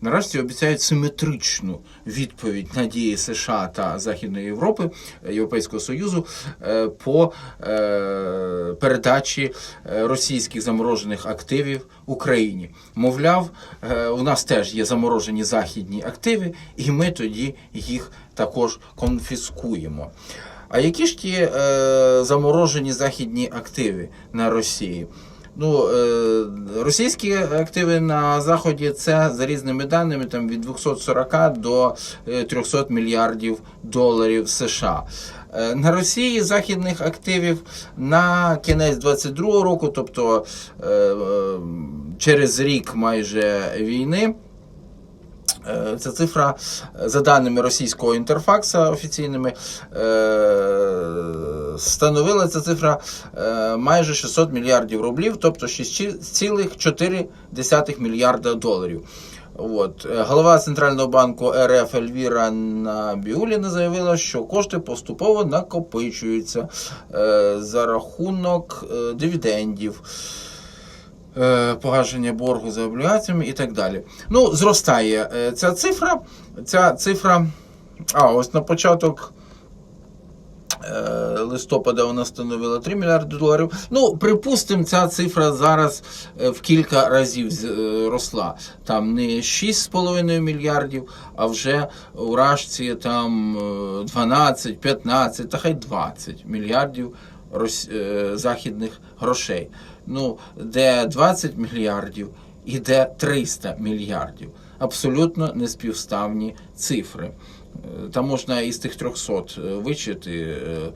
Нарешті обіцяють симетричну відповідь на дії США та Західної Європи, е, Європейського Союзу е, по е, передачі російських заморожених активів Україні. Мовляв, у нас теж є заморожені західні активи, і ми тоді їх також конфіскуємо. А які ж ті заморожені західні активи на Росії? Ну, е, російські активи на Заході це за різними даними там від 240 до е, 300 мільярдів доларів США. Е, На Росії західних активів на кінець 22 року, тобто е, е, через рік майже війни. Е, Ця цифра, е, за даними російського інтерфакса офіційними, е, становила ця цифра майже 600 мільярдів рублів, тобто 6,4 мільярда доларів. От. Голова Центрального банку РФ Ельвіра Набіуліна заявила, що кошти поступово накопичуються за рахунок дивідендів погашення боргу за облігаціями і так далі. Ну, зростає е, ця цифра. Ця цифра. А, ось на початок. е, Листопада вона становила 3 мільярди доларів. Ну, припустимо, ця цифра зараз е, в кілька разів зросла. Там не 6,5 мільярдів, а вже у Рашці там е, 12, 15, та хай 20 мільярдів е, західних грошей. Ну, де 20 мільярдів і де 300 мільярдів. Абсолютно неспівставні цифри. Е, Там можна із тих 300 вичити, е,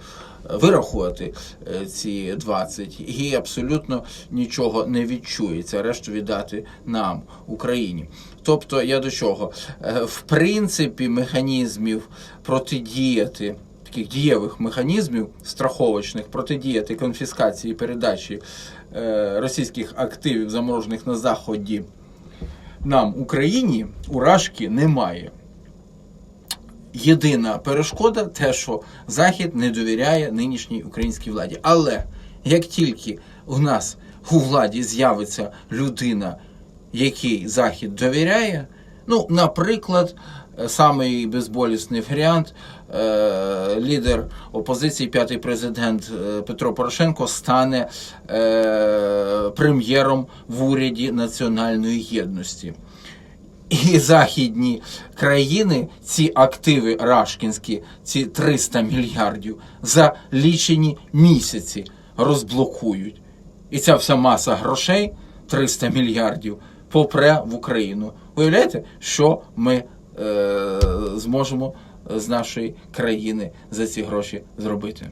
вирахувати е, ці 20, і абсолютно нічого не відчується, решту віддати нам, Україні. Тобто, я до чого? Е, В принципі, механізмів протидіяти таких дієвих механізмів страховочних протидіяти конфіскації і передачі е, російських активів, заморожених на Заході, нам, Україні, уражки немає. Єдина перешкода те, що Захід не довіряє нинішній українській владі. Але як тільки у нас у владі з'явиться людина, який Захід довіряє, ну, наприклад, самий безболісний варіант, е, лідер опозиції, п'ятий президент е, Петро Порошенко стане е, прем'єром в уряді національної єдності. І західні країни ці активи рашкінські, ці 300 мільярдів, за лічені місяці розблокують. І ця вся маса грошей, 300 мільярдів, попре в Україну. Уявляєте, що ми е, зможемо з нашої країни за ці гроші зробити?